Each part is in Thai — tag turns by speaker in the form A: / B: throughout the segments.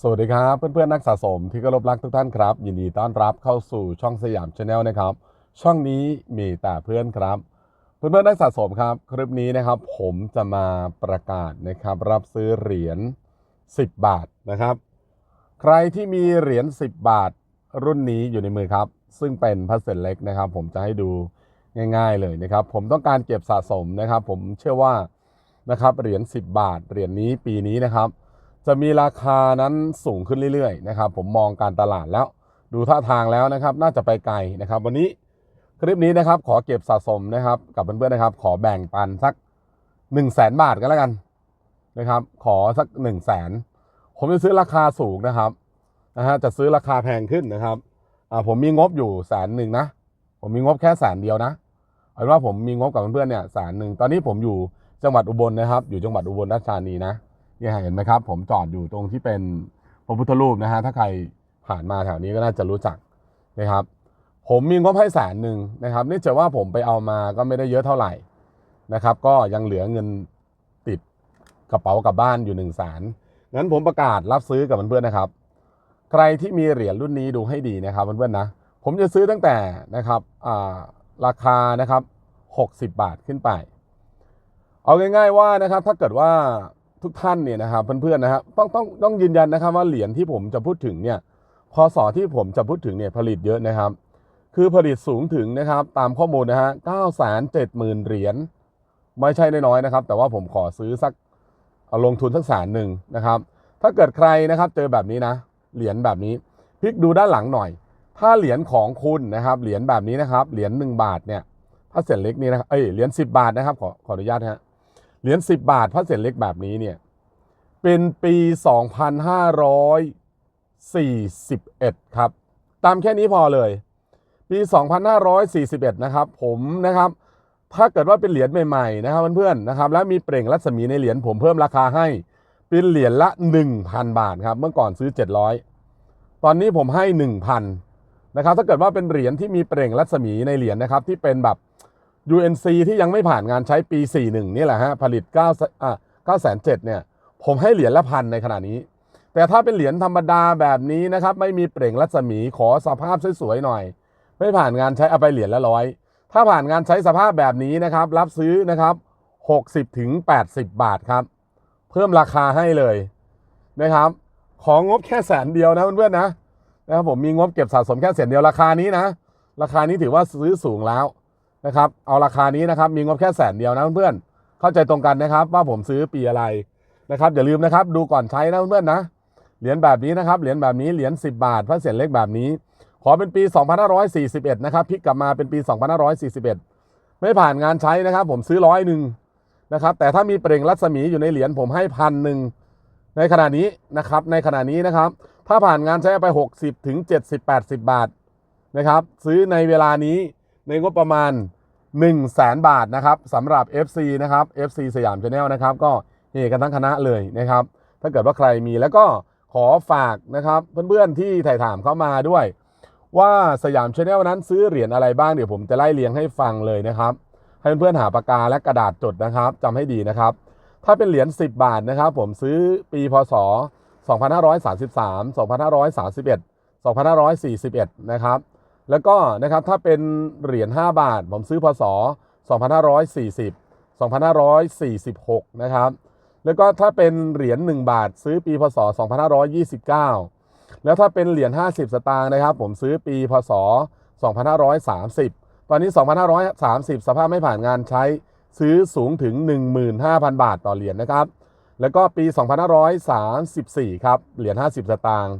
A: สวัสดีครับ เพื่อนๆนักสะสมที่เคารพรักทุกท่านครับ ยินดีต้อนรับเข้าสู่ช่องสยามชาแนลนะครับ ช่องนี้มีแต่เพื่อนครับ เพื่อนๆนักสะสมครับ คลิปนี้นะครับ ผมจะมาประกาศนะครับ รับซื้อเหรียญ10 บาทนะครับ ใครที่มีเหรียญ10 บาทรุ่นนี้อยู่ในมือครับ ซึ่งเป็นพัสเซลเล็กนะครับ ผมจะให้ดูง่าย ๆเลยนะครับ ผมต้องการเก็บสะสมนะครับ ผมเชื่อว่านะครับเหรียญ10 บาทเหรียญนี้ปีนี้นะครับ จะมีราคานั้นสูงขึ้นเรื่อยๆนะครับผมมองการตลาดแล้ว ดูท่าทางแล้วนะครับ น่าจะไปไกลนะครับ วันนี้คลิปนี้นะครับ ขอเก็บสะสมนะครับ กับเพื่อนๆนะครับ ขอแบ่งปันสัก 1 0 0 0 0แสนบาทก็แล้วกันนะครับ ขอสัก 1 0 0 0 0แสนผมจะซื้อราคาสูงนะครับนะฮะจะซื้อราคาแพงขึ้นนะครับอ่าผมมีงบอยู่แสนหนึ่งนะผมมีงบแค่แสนเดียวนะเอาเป็นว่าผมมีงบกับเพื่อนๆเนี่ยแสนหนึ่งตอนนี้ผมอยู่จังหวัดอุบลนะครับ อยู่จังหวัดอุบลราชธานีนะ เนี่ยเห็นไหมครับ ผมจอดอยู่ตรงที่เป็นพระพุทธรูปนะฮะถ้าใครผ่านมาแถวนี้ก็น่าจะรู้จักนะครับ ผมมีงบให้แสนหนึ่งนะครับนี่จะว่าผมไปเอามาก็ไม่ได้เยอะเท่าไหร่นะครับ ก็ยังเหลือเงินติดกระเป๋ากลับบ้านอยู่หนึ่งแสนงั้นผมประกาศรับซื้อกับเพื่อนๆนะครับ ใครที่มีเหรียญรุ่นนี้ดูให้ดีนะครับเพื่อนๆนะผมจะซื้อตั้งแต่นะครับาราคานะครับ 60 บาทขึ้นไป เอาง่ายๆว่านะครับ ถ้าเกิดว่า ทุกท่านเนี่ยนะครับเพื่อนๆนะครับต้องต้องต้องยืนยันนะครับว่าเหรียญที่ผมจะพูดถึงเนี่ยพศที่ผมจะพูดถึงเนี่ยผลิตเยอะนะครับ คือผลิตสูงถึงนะครับตามข้อมูลนะฮะ9 7 0 0 0 0เจ็ดหมื่นเหรียญไม่ใช่น้อยๆนะครับ แต่ว่าผมขอซื้อสักเอาลงทุนสักแสนหนึ่งนะครับ ถ้าเกิดใครนะครับเจอแบบนี้นะเหรียญแบบนี้พลิกดูด้านหลังหน่อย ถ้าเหรียญของคุณนะครับเหรียญแบบนี้นะครับเหรียญหนึ่งบาทเนี่ยถ้าเศษเล็กนี่นะครับเอ้ยเหรียญสิบบาทนะครับขอขออนุญาตนะฮะ เหรียญ10 บาทพระเศษเล็กแบบนี้เนี่ยเป็นปี 2541 ครับ ตามแค่นี้พอเลย ปี 2541 นะครับ ผมนะครับ ถ้าเกิดว่าเป็นเหรียญใหม่ๆนะครับเพื่อนๆนะครับ แล้วมีเปล่งรัศมีในเหรียญผมเพิ่มราคาให้ เป็นเหรียญละ 1,000 บาทครับ เมื่อก่อนซื้อ 700 ตอนนี้ผมให้ 1,000นะครับถ้าเกิดว่าเป็นเหรียญที่มีเปล่งรัศมีในเหรียญนะครับที่เป็นแบบ UNC ที่ยังไม่ผ่านงานใช้ปี 41 นี่แหละฮะ ผลิต9อะ9แสน7เนี่ย ผมให้เหรียญละพันในขณะนี้ แต่ถ้าเป็นเหรียญธรรมดาแบบนี้นะครับ ไม่มีเปล่งรัศมีขอสภาพสวยๆหน่อย ไม่ผ่านงานใช้เอาไปเหรียญละร้อย ถ้าผ่านงานใช้สภาพแบบนี้นะครับ รับซื้อนะครับ 60ถึง80 บาทครับ เพิ่มราคาให้เลยนะครับ ของงบแค่แสนเดียวนะเพื่อนๆนะนะครับผมมีงบเก็บสะสมแค่แสนเดียวราคานี้นะ ราคานี้ถือว่าซื้อสูงแล้ว นะครับ เอาราคานี้นะครับ มีงบแค่แสนเดียวนะเพื่อนๆ เข้าใจตรงกันนะครับ ว่าผมซื้อปีอะไรนะครับอย่าลืมนะครับ ดูก่อนใช้นะเพื่อนๆนะ เหรียญแบบนี้นะครับ เหรียญแบบนี้ เหรียญ10 บาทพระเศษเล็กแบบนี้ ขอเป็นปี 2541 นะครับพลิกกลับมาเป็นปี 2541 ไม่ผ่านงานใช้นะครับ ผมซื้อร้อยหนึ่งนะครับ แต่ถ้ามีเปล่งรัศมีอยู่ในเหรียญผมให้พันหนึ่งในขณะนี้นะครับ ในขณะนี้นะครับ ถ้าผ่านงานใช้ไป 60ถึง70 80 บาทนะครับ ซื้อในเวลานี้ ในงบประมาณ 1 0 0 0 0แสนบาทนะครับสำหรับ FC นะครับ FC สยามชาแนลนะครับ ก็เฮกันทั้งคณะเลยนะครับ ถ้าเกิดว่าใครมีแล้วก็ขอฝากนะครับ เพื่อนๆที่ถ่ายถามเข้ามาด้วย ว่าสยามชาแนลนั้นซื้อเหรียญอะไรบ้างเดี๋ยวผมจะไล่เรียงให้ฟังเลยนะครับ ให้เพื่อนๆหาปากกาและกระดาษจดนะครับจำให้ดีนะครับ ถ้าเป็นเหรียญ10 บาทนะครับ ผมซื้อปีพศ 2533 2531 2541 นะครับ แล้วก็นะครับถ้าเป็นเหรียญ5บาท ผมซื้อพศ2540 2546 นะครับ แล้วก็ถ้าเป็นเหรียญ1บาท ซื้อปีพศ 2529 แล้วถ้าเป็นเหรียญ50 สตางค์นะครับ ผมซื้อปีพศ 2530 ตอนนี้ 2530 สภาพไม่ผ่านงานใช้ซื้อสูงถึง 15,000 บาทต่อเหรียญนะครับ แล้วก็ปี 2534 ครับ เหรียญ50 สตางค์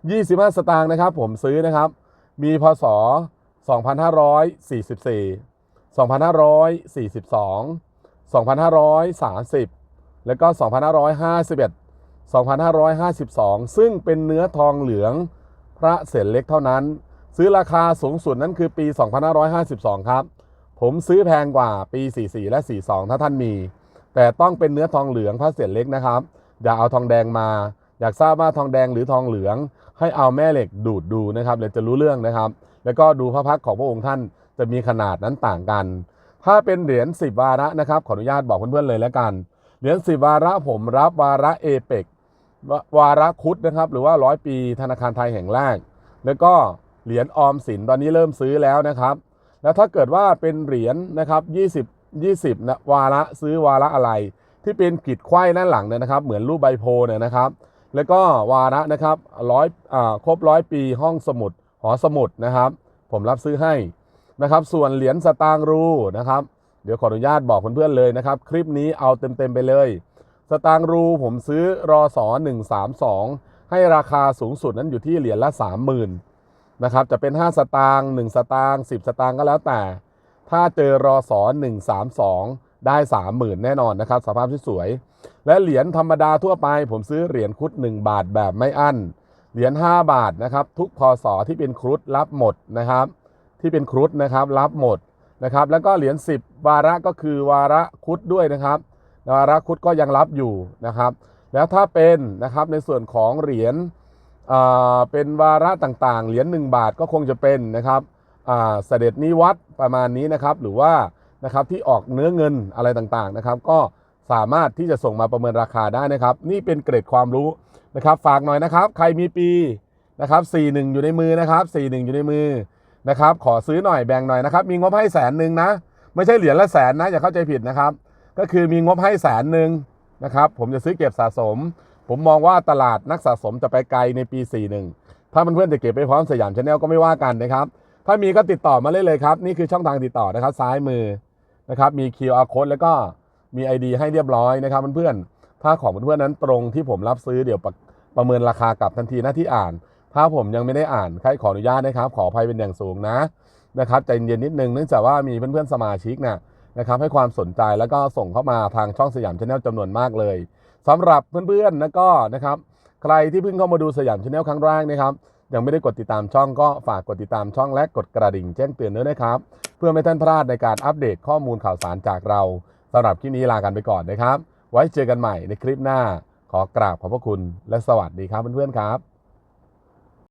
A: 25 สตางค์นะครับ ผมซื้อนะครับ มีพศ 2544 2542 2530 แล้วก็ 2551 2552 ซึ่งเป็นเนื้อทองเหลืองพระเศษเล็กเท่านั้น ซื้อราคาสูงสุดนั้นคือปี 2552 ครับ ผมซื้อแพงกว่าปี 44 และ 42 ถ้าท่านมี แต่ต้องเป็นเนื้อทองเหลืองพระเศษเล็กนะครับ อย่าเอาทองแดงมา อยากทราบว่าทองแดงหรือทองเหลือง ให้เอาแม่เหล็กดูดดูนะครับเดี๋ยวจะรู้เรื่องนะครับ แล้วก็ดูพระพักของพระองค์ท่านจะมีขนาดนั้นต่างกัน ถ้าเป็นเหรียญ10วาระนะครับขออนุญาตบอกเพื่อนๆเลยแล้วกัน เหรียญ10วาระผมรับวาระเอเปกวาระคุดนะครับหรือว่าร้อยปีธนาคารไทยแห่งแรก แล้วก็เหรียญออมสินตอนนี้เริ่มซื้อแล้วนะครับ แล้วถ้าเกิดว่าเป็นเหรียญนะครับ20 20นะวาระซื้อวาระอะไร ที่เป็นขีดไข้ด้านหลังเนี่ยนะครับ เหมือนรูปใบโพเนี่ยนะครับ แล้วก็วาระนะครับร้อยครบร้อยปีห้องสมุดหอสมุดนะครับ ผมรับซื้อให้นะครับ ส่วนเหรียญสตางค์รูนะครับ เดี๋ยวขออนุญาตบอกเพื่อนๆเลยนะครับ คลิปนี้เอาเต็มๆไปเลย สตางค์รูผมซื้อรอสอ132 ให้ราคาสูงสุดนั้นอยู่ที่เหรียญละ 30,000นะครับจะเป็น 5 สตางค์1สตางค์10 สตางค์ก็แล้วแต่ ถ้าเจอรอสอ132 ได้ 30,000 แน่นอนนะครับ สภาพที่สวย และเหรียญธรรมดาทั่วไป ผมซื้อเหรียญครุฑ1 บาทแบบไม่อั้น เหรียญ5บาทนะครับ ทุกพศที่เป็นครุฑรับหมดนะครับ ที่เป็นครุฑนะครับรับหมดนะครับ แล้วก็เหรียญ10 วาระก็คือวาระครุฑด้วยนะครับ วาระครุฑก็ยังรับอยู่นะครับ แล้วถ้าเป็นนะครับในส่วนของเหรียญเป็นวาระต่างๆ เหรียญ1บาทก็คงจะเป็นนะครับเสด็จนิวัตประมาณนี้นะครับ หรือว่านะครับที่ออกเนื้อเงินอะไรต่างๆนะครับ ก็ สามารถที่จะส่งมาประเมินราคาได้นะครับ นี่เป็นเกร็ดความรู้นะครับ ฝากหน่อยนะครับ ใครมีปีนะครับ41 อยู่ในมือนะครับ 41 อยู่ในมือนะครับ ขอซื้อหน่อยแบ่งหน่อยนะครับ มีงบให้แสนหนึ่งนะ ไม่ใช่เหรียญละแสนนะ อย่าเข้าใจผิดนะครับ ก็คือมีงบให้แสนหนึ่งนะครับ ผมจะซื้อเก็บสะสม ผมมองว่าตลาดนักสะสมจะไปไกลในปี 41 ถ้าเพื่อนๆจะเก็บไปพร้อมสยามชาแนลก็ไม่ว่ากันนะครับ ถ้ามีก็ติดต่อมาเลยเลยครับ นี่คือช่องทางติดต่อนะครับ ซ้ายมือนะครับ มี QR code แล้วก็ มี ID ให้เรียบร้อยนะครับเพื่อนๆถ้าของเพื่อนๆนั้นตรงที่ผมรับซื้อเดี๋ยวประประเมินราคากลับทันทีหน้าที่อ่าน ถ้าผมยังไม่ได้อ่านใครขออนุญาตนะครับ ขออภัยเป็นอย่างสูงนะนะครับใจเย็นๆนิดนึงเนื่องจากว่ามีเพื่อนๆสมาชิกเนี่ยนะครับให้ความสนใจแล้วก็ส่งเข้ามาทางช่องสยามชาแนลจำนวนมากเลยสำหรับเพื่อนๆแล้วก็นะครับใครที่เพิ่งเข้ามาดูสยามชาแนลครั้งแรกนะครับยังไม่ได้กดติดตามช่องก็ฝากกดติดตามช่องและกดกระดิ่งแจ้งเตือนด้วยนะครับ เพื่อไม่ท่านพลาดในการอัปเดตข้อมูลข่าวสารจากเรา สำหรับคลิปนี้ลากันไปก่อนนะครับ ไว้เจอกันใหม่ในคลิปหน้า ขอกราบขอบพระคุณและสวัสดีครับเพื่อนๆครับ